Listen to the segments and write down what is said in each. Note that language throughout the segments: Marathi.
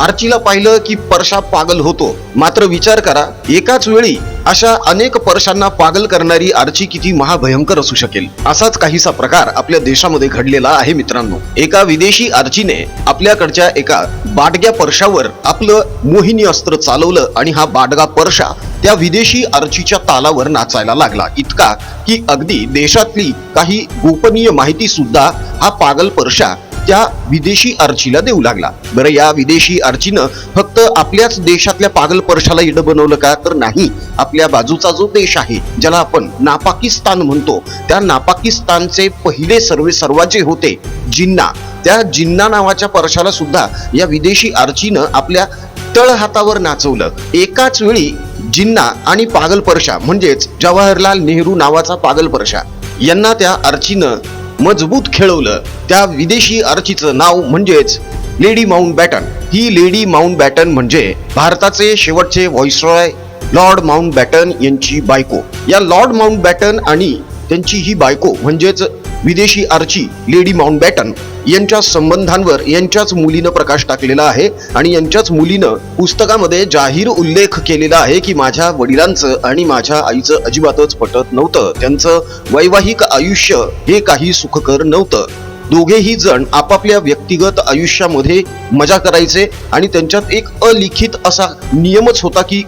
आर्चीला पाहिलं की परशा पागल होतो. मात्र विचार करा एकाच वेळी अशा अनेक परशांना पागल करणारी आर्ची किती महाभयंकर असू शकेल. असाच काहीसा प्रकार आपल्या देशामध्ये घडलेला आहे मित्रांनो. एका विदेशी आर्चीने आपल्याकडच्या एका बाडग्या परशावर आपलं मोहिनी अस्त्र चालवलं आणि हा बाडगा परशा त्या विदेशी आर्चीच्या तालावर नाचायला लागला. इतका की अगदी देशातली काही गोपनीय माहिती सुद्धा हा पागल परशा त्या विदेशी आर्चीला देऊ लागला. बरं या विदेशी आर्चीनं फक्त आपल्याच देशातल्या पागल परशाला इडं बनवलं का? तर नाही. आपल्या बाजूचा जो देश आहे ज्याला आपण नापाकिस्तान म्हणतो त्या नापाकिस्तानचे पहिले सर्वे सर्वाचे होते जिन्ना. त्या जिन्ना नावाच्या परशाला सुद्धा या विदेशी आर्चीनं आपल्या तळ हातावर नाचवलं. एकाच वेळी जिन्ना आणि पागल परशा म्हणजेच जवाहरलाल नेहरू नावाचा पागल परशा यांना त्या आर्चीनं मजबूत खेळवलं. त्या विदेशी आर्चीचं नाव म्हणजेच लेडी माउंट बॅटन. ही लेडी माउंट बॅटन म्हणजे भारताचे शेवटचे व्हॉइसरॉय लॉर्ड माउंट बॅटन यांची बायको. या लॉर्ड माउंट बॅटन आणि त्यांची ही बायको म्हणजेच विदेशी आर्ची लेडी माउंट बॅटन यांच्या संबंधांवर यांच्याच मुलीनं प्रकाश टाकलेला आहे आणि यांच्याच मुलीनं पुस्तकामध्ये जाहीर उल्लेख केलेला आहे की माझ्या वडिलांचं आणि माझ्या आईचं अजिबातच पटत नव्हतं. त्यांचं वैवाहिक आयुष्य हे काही सुखकर नव्हतं. दोघेही जण आपापल्या व्यक्तिगत आयुष्यामध्ये मजा करायचे आणि त्यांच्यात एक अलिखित असा नियमच होता की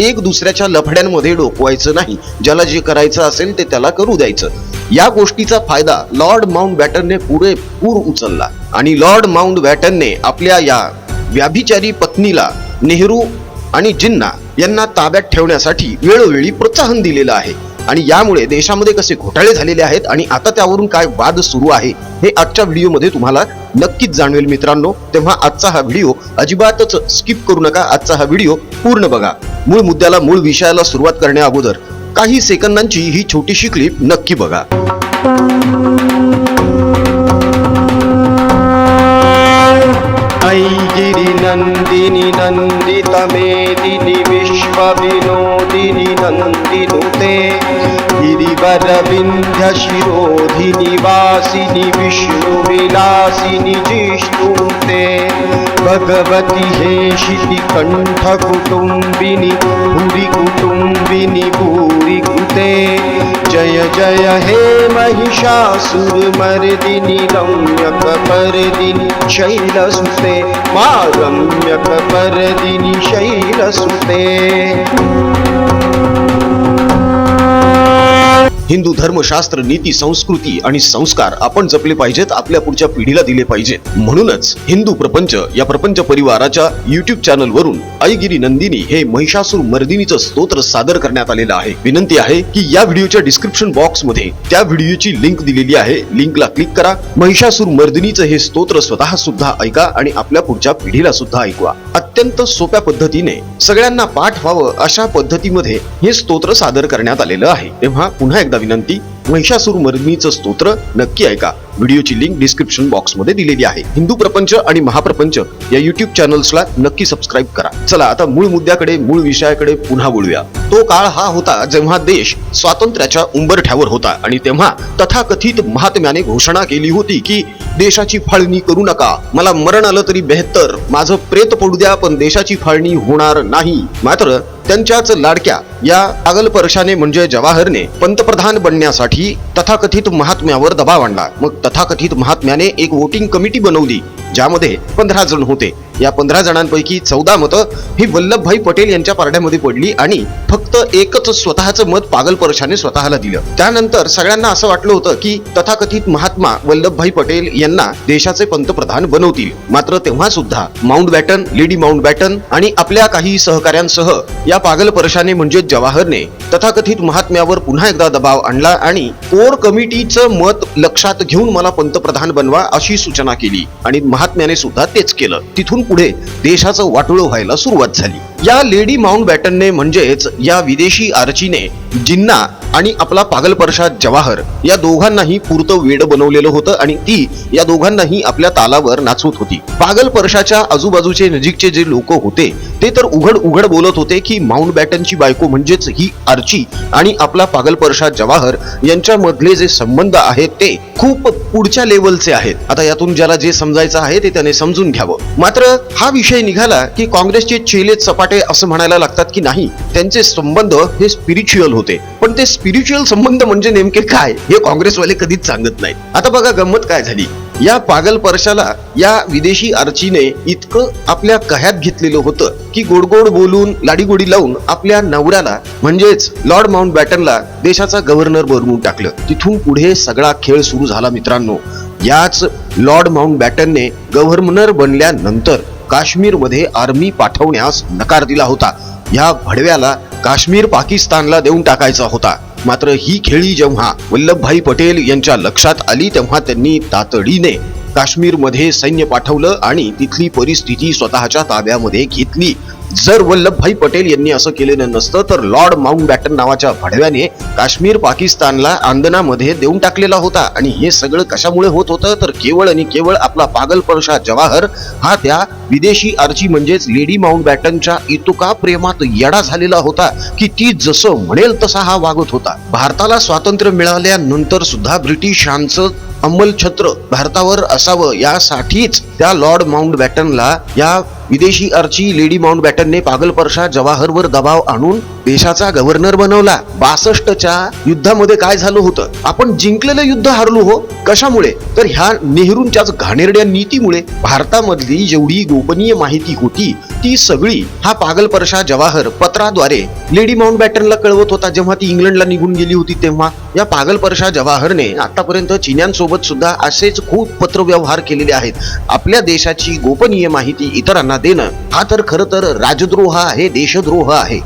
एक दुसऱ्याच्या लफड्यांमध्ये डोकवायचं नाही. ज्याला जे करायचं असेल ते त्याला करू द्यायचं. या गोष्टीचा फायदा लॉर्ड माउंट बॅटनने पुरेपूर उचलला आणि लॉर्ड माउंट बॅटनने आपल्या या व्याभिचारी पत्नीला नेहरू आणि जिन्ना यांना ताब्यात ठेवण्यासाठी वेळोवेळी प्रोत्साहन दिलेलं आहे. आणि यामुळे देशामध्ये कसे घोटाळे झालेले आहेत आणि आता त्यावरून काय वाद सुरू आहे हे आजच्या व्हिडिओमध्ये तुम्हाला नक्कीच जाणवेल मित्रांनो. तेव्हा आजचा हा व्हिडिओ अजिबातच स्किप करू नका. आजचा हा व्हिडिओ पूर्ण बघा. मूळ मुद्द्याला मूळ विषयाला सुरुवात करण्या अगोदर काही सेकंदांची ही छोटीशी क्लिप नक्की बघा. ऐगिरि नन्दिनि नन्दितमेदिनि विश्वविनोदिनि नन्दिनुते गिरिवरविन्ध्यशिरोधिनि वासिनि विष्णुविलासिनि जिष्णुते भगवति हे कण्ठकुटुम्बिनि भूरि कुटुम्बिनि भूरि कृते. जय जय हे महिषासुरमर्दिनि रम्यकपर्दिनि शैलसुते. मा रम्यकपर्दिनि शैलसुते. हिंदू धर्मशास्त्र नीती संस्कृती आणि संस्कार आपण जपले पाहिजेत आपल्या पुढच्या पिढीला दिले पाहिजेत. म्हणूनच हिंदू प्रपंच या प्रपंच परिवाराच्या युट्यूब चॅनल वरून आईगिरी नंदिनी हे महिषासूर मर्दिनीचं स्तोत्र सादर करण्यात आलेलं आहे. विनंती आहे की या व्हिडिओच्या डिस्क्रिप्शन बॉक्समध्ये त्या व्हिडिओची लिंक दिलेली आहे. लिंकला क्लिक करा. महिषासूर मर्दिनीचं हे स्तोत्र स्वतः सुद्धा ऐका आणि आपल्या पुढच्या पिढीला सुद्धा ऐकवा. अत्यंत सोप्या पद्धतीने सगळ्यांना पाठ व्हावं अशा पद्धतीमध्ये हे स्तोत्र सादर करण्यात आलेलं आहे. तेव्हा पुन्हा एकदा विनंती महिषासूर मर्मीचं स्तोत्र नक्की ऐका. व्हिडिओची लिंक डिस्क्रिप्शन बॉक्समध्ये दिलेली आहे. हिंदू प्रपंच आणि महाप्रपंच या युट्यूब चॅनल्सला नक्की सबस्क्राईब करा. चला आता मूळ मुद्द्याकडे मूळ विषयाकडे पुन्हा बोलूया. तो काळ हा होता जेव्हा देश स्वातंत्र्याच्या उंबरठ्यावर होता आणि तेव्हा तथाकथित महात्म्याने घोषणा केली होती की देशाची फाळणी करू नका. मला मरण आलं तरी बेहत्तर. माझं प्रेत पडू द्या पण देशाची फाळणी होणार नाही. मात्र त्यांच्याच लाडक्या या पागल परशाने म्हणजे जवाहरने पंतप्रधान बनण्यासाठी तथाकथित महात्म्यावर दबाव आणला. मग तथाकथित महात्म्याने एक वोटिंग कमिटी बनवली. ज्यामध्ये पंधरा जण होते. या पंधरा जणांपैकी चौदा मतं ही वल्लभभाई पटेल यांच्या पारड्यामध्ये पडली आणि फक्त एकच स्वतःचं मत पागल परशाने स्वतःला दिलं. त्यानंतर सगळ्यांना असं वाटलं होतं की तथाकथित महात्मा वल्लभभाई पटेल यांना देशाचे पंतप्रधान बनवतील. मात्र तेव्हा सुद्धा Mountbatten lady Mountbatten आणि आपल्या काही सहकाऱ्यांसह या पागल परशाने म्हणजे जवाहरने तथाकथित महात्म्यावर पुन्हा एकदा दबाव आणला आणि कोर कमिटीचं मत लक्षात घेऊन मला पंतप्रधान बनवा अशी सूचना केली. आणि महा महात्म्याने सुद्धा तेच केलं. तिथून पुढे देशाचं वाटोळं व्हायला सुरुवात झाली. या लेडी माउंट बॅटनने म्हणजेच या विदेशी आर्चीने जिन्ना आणि आपला पागल प्रसाद जवाहर या दोघांनाही पुरतं वेड बनवलेलं होतं आणि ती या दोघांनाही आपल्या तालावर नाचवत होती. पागल परशाच्या आजूबाजूचे नजीकचे जे लोक होते ते तर उघड उघड बोलत होते की माउंट बॅटनची बायको म्हणजेच ही आर्ची आणि आपला पागल जवाहर यांच्यामधले जे संबंध आहेत ते खूप पुढच्या लेवलचे आहेत. आता यातून ज्याला जे समजायचं आहे ते त्याने समजून घ्यावं. मात्र हा विषय निघाला की काँग्रेसचे चेले चपाटे असं म्हणायला लागतात की नाही त्यांचे संबंध हे स्पिरिच्युअल होते. पण ते स्पिरिच्युअल संबंध म्हणजे नेमके काय हे काँग्रेसवाले कधीच सांगत नाहीत. आता बघा गंमत काय झाली. या पागल परशाला या विदेशी आर्चीने इतकं आपल्या कह्यात घेतलेलं होतं की गोडगोड बोलून लाडीगोडी लावून आपल्या नवऱ्याला म्हणजेच लॉर्ड माउंट बॅटनला देशाचा गव्हर्नर बनवून टाकलं. तिथून पुढे सगळा खेळ सुरू झाला मित्रांनो. याच लॉर्ड माउंट बॅटनने गव्हर्नर बनल्यानंतर काश्मीरमध्ये आर्मी पाठवण्यास नकार दिला होता. या भडव्याला काश्मीर पाकिस्तानला देऊन टाकायचा होता. मात्र ही खेळी जेव्हा वल्लभभाई पटेल यांच्या लक्षात आली तेव्हा त्यांनी तातडीने काश्मीरमध्ये सैन्य पाठवलं आणि तिथली परिस्थिती स्वतःच्या ताब्यामध्ये घेतली. जर वल्लभभाई पटेल यांनी असं केलेलं नसतं तर लॉर्ड माउंट बॅटन नावाच्या भडव्याने काश्मीर पाकिस्तानला आंदनामध्ये देऊन टाकलेला होता. आणि हे सगळं कशामुळे होत होतं? तर केवळ आणि केवळ आपला पागल परशा जवाहर हा त्या विदेशी आर्ची म्हणजेच लेडी माउंट बॅटनच्या इतुका प्रेमात येडा झालेला होता की ती जसं म्हणेल तसा हा वागत होता. भारताला स्वातंत्र्य मिळाल्यानंतर सुद्धा ब्रिटिशांचं अंमलछत्र भारतावर असावं यासाठीच त्या लॉर्ड माउंट बॅटनला या विदेशी अर्ची लेडी माउंट बॅटनने पागलपरशा जवाहरवर दबाव आणून देशाचा गव्हर्नर बनवला. बासष्टच्या युद्धामध्ये काय झालं होतं? आपण जिंकलेलं युद्ध हारलो हो कशामुळे? तर ह्या नेहरूंच्याच घाणेरड्या नीतीमुळे भारतामधली जेवढी गोपनीय माहिती होती ती सगळी हा पागल परशा जवाहर पत्राद्वारे लेडी माउंट बॅटनला कळवत होता. जेव्हा ती इंग्लंडला निघून गेली होती तेव्हा या पागल परशा जवाहरने आतापर्यंत चीन्यांसोबत सुद्धा असेच खूप पत्रव्यवहार केलेले आहेत. आपल्या देशाची गोपनीय माहिती इतरांना देणं हा तर खरं तर राजद्रोह आहे देशद्रोह आहे.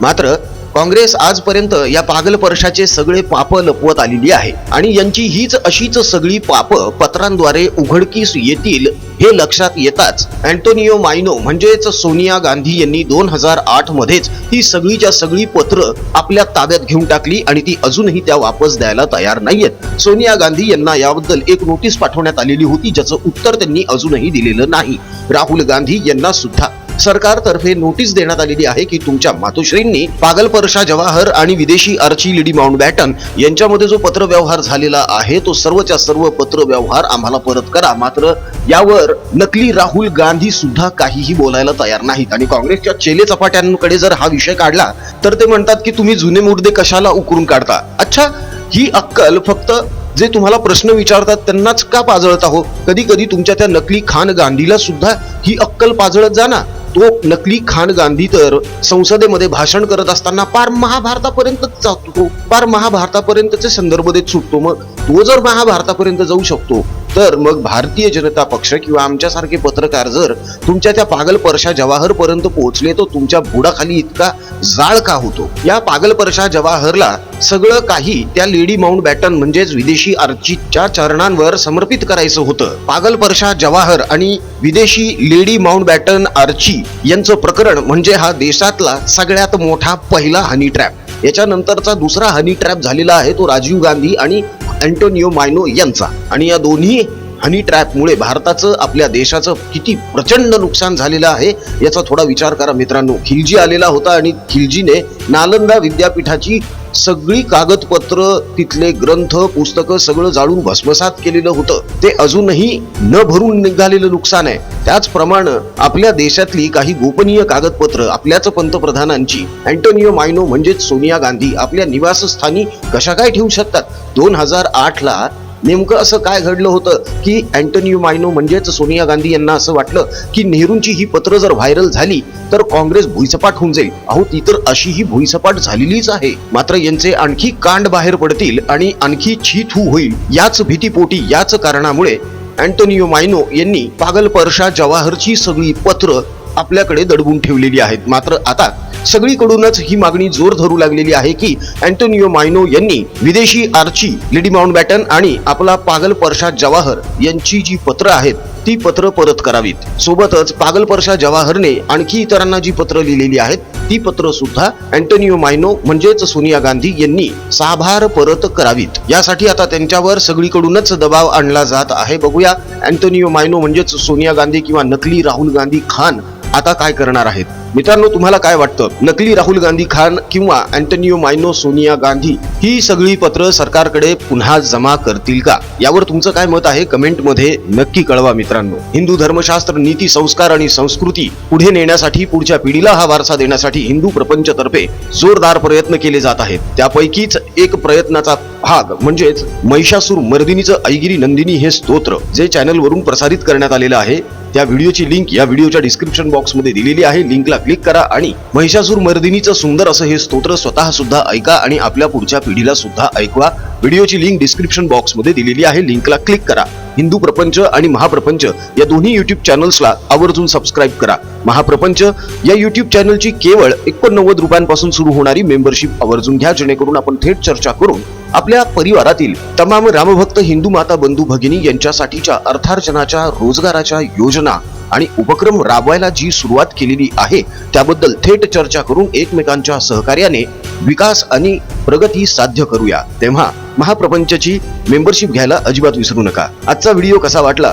मात्र काँग्रेस आजपर्यंत या पागल परशाचे सगळे पाप लपवत आलेली आहे. आणि यांची हीच अशीच सगळी पाप पत्रांद्वारे उघडकीस येतील हे लक्षात येताच अँटोनियो मायनो म्हणजेच सोनिया गांधी यांनी दोन हजार आठ मध्येच ही सगळीच्या सगळी पत्र आपल्या ताब्यात घेऊन टाकली आणि ती अजूनही त्या वापस द्यायला तयार नाहीयेत. सोनिया गांधी यांना याबद्दल एक नोटीस पाठवण्यात आलेली होती ज्याचं उत्तर त्यांनी अजूनही दिलेलं नाही. राहुल गांधी यांना सुद्धा सरकारतर्फे नोटीस देण्यात आलेली आहे की तुमच्या मातोश्रींनी पागल परशा जवाहर आणि विदेशी आर्ची लिडी माउंट बॅटन यांच्यामध्ये जो पत्रव्यवहार झालेला आहे तो सर्वच्या सर्व पत्रव्यवहार आम्हाला परत करा. मात्र यावर नकली राहुल गांधी सुद्धा काहीही बोलायला तयार नाहीत. आणि काँग्रेसच्या चेले चपाट्यांकडे जर हा विषय काढला तर ते म्हणतात की तुम्ही जुने मुद्दे कशाला उकरून काढता? अच्छा ही अक्कल फक्त जे तुम्हाला प्रश्न विचारतात त्यांनाच का पाजळत आहो? कधी कधी तुमच्या त्या नकली खान गांधीला सुद्धा ही अक्कल पाजळत जाणार तो नकली खान गांधी तर संसदेमध्ये भाषण करत असताना पार महाभारतापर्यंत जातो. पार महाभारतापर्यंतचे संदर्भ देत सुटतो. मग तो जर महाभारतापर्यंत जाऊ शकतो तर मग भारतीय जनता पक्ष किंवा आमच्यासारखे पत्रकार जर तुमच्या त्या पागल परशा जवाहर पर्यंत पोहोचले तर तुमच्या बुडाखाली इतका जाळ का होतो? या पागल परशा जवाहरला सगळं काही त्या लेडी माउंट बॅटन म्हणजेच विदेशी आर्चीच्या चरणांवर समर्पित करायचं होतं. पागल परशा जवाहर आणि विदेशी लेडी माउंट बॅटन आर्ची यांचं प्रकरण म्हणजे हा देशातला सगळ्यात मोठा पहिला हनी ट्रॅप याच्यानंतरचा दुसरा हनी ट्रॅप झालेला आहे तो राजीव गांधी आणि अँटोनियो मायनो यांचा. आणि या दोन्ही हनी ट्रॅपमुळे भारताचं आपल्या देशाचं किती प्रचंड नुकसान झालेलं आहे याचा थोडा विचार करा मित्रांनो. खिलजी आलेला होता आणि खिलजीने नालंदा विद्यापीठाची सगळी कागदपत्र तिथले ग्रंथ पुस्तकं सगळं जाळून भस्मसात केलेलं होतं. ते अजूनही न भरून निघालेलं नुकसान आहे. त्याचप्रमाणे आपल्या देशातली काही गोपनीय कागदपत्र आपल्याच पंतप्रधानांची. अँटोनियो मायनो म्हणजेच सोनिया गांधी आपल्या निवासस्थानी कशा काय ठेवू शकतात? दोन हजार आठ ला नेमकं असं काय घडलं होतं की अँटोनियो मायनो म्हणजेच सोनिया गांधी यांना असं वाटलं की नेहरूंची ही पत्र जर व्हायरल झाली तर काँग्रेस भुईसपाट होऊन जाईल. अहो ती तर अशी ही भुईसपाट झालेलीच आहे. मात्र यांचे आणखी कांड बाहेर पडतील आणि आणखी छीथू होईल. याच भीतीपोटी याच कारणामुळे अँटोनियो मायनो यांनी पागल परशा जवाहरची सगळी पत्र आपल्याकडे दडवून ठेवलेली आहेत. मात्र आता सगळीकडूनच ही मागणी जोर धरू लागलेली आहे की अँटोनियो मायनो यांनी विदेशी आर्ची लेडी माउंट बॅटन आणि आपला पागल परशा जवाहर यांची जी पत्र आहेत ती पत्र परत करावीत. सोबतच पागल परशा जवाहरने आणखी इतरांना जी पत्र लिहिलेली आहेत ती पत्र सुद्धा अँटोनिओ मायनो म्हणजेच सोनिया गांधी यांनी साभार परत करावीत. यासाठी आता त्यांच्यावर सगळीकडूनच दबाव आणला जात आहे. बघूया अँटोनिओ मायनो म्हणजेच सोनिया गांधी किंवा नकली राहुल गांधी खान आता काय करणार आहेत. मित्रांनो तुम्हाला काय वाटतं? नकली राहुल गांधी खान किंवा अँटोनिओ मायनो सोनिया गांधी ही सगळी पत्र सरकारकडे पुन्हा जमा करतील का? यावर तुमचं काय मत आहे? कमेंटमध्ये नक्की कळवा मित्रांनो. हिंदू धर्मशास्त्र नीती संस्कार आणि संस्कृती पुढे नेण्यासाठी पुढच्या पिढीला हा वारसा देण्यासाठी हिंदू प्रपंचतर्फे जोरदार प्रयत्न केले जात आहेत. त्यापैकीच एक प्रयत्नाचा भाग म्हणजेच महिषासूर मर्दिनीचं ऐगिरी नंदिनी हे स्तोत्र जे चॅनल वरून प्रसारित करण्यात आलेलं आहे. त्या व्हिडिओची लिंक या व्हिडिओच्या डिस्क्रिप्शन बॉक्समध्ये दिलेली आहे. लिंकला क्लिक करा आणि महिषासूर मर्दिनीचं सुंदर असं हे स्तोत्र स्वतः सुद्धा ऐका आणि आपल्या पुढच्या पिढीला सुद्धा ऐकवा. व्हिडिओची लिंक डिस्क्रिप्शन बॉक्समध्ये दिलेली आहे. लिंकला क्लिक करा. हिंदू प्रपंच आणि महाप्रपंच या दोन्ही युट्यूब चॅनल्सला आवर्जून सबस्क्राईब करा. महाप्रपंच या युट्यूब चॅनलची केवळ एकोणनव्वद रुपयांपासून सुरू होणारी मेंबरशिप आवर्जून घ्या. जेणेकरून आपण थेट चर्चा करून आपल्या परिवारातील तमाम रामभक्त हिंदू माता बंधू भगिनी यांच्यासाठीच्या अर्थार्जनाच्या रोजगाराच्या योजना आणि उपक्रम राबवायला जी सुरुवात केलेली आहे त्याबद्दल थेट चर्चा करून एकमेकांच्या सहकार्याने विकास आणि प्रगती साध्य करूया. तेव्हा महाप्रपंचची मेंबरशिप घ्यायला अजिबात विसरू नका. आजचा व्हिडिओ कसा वाटला?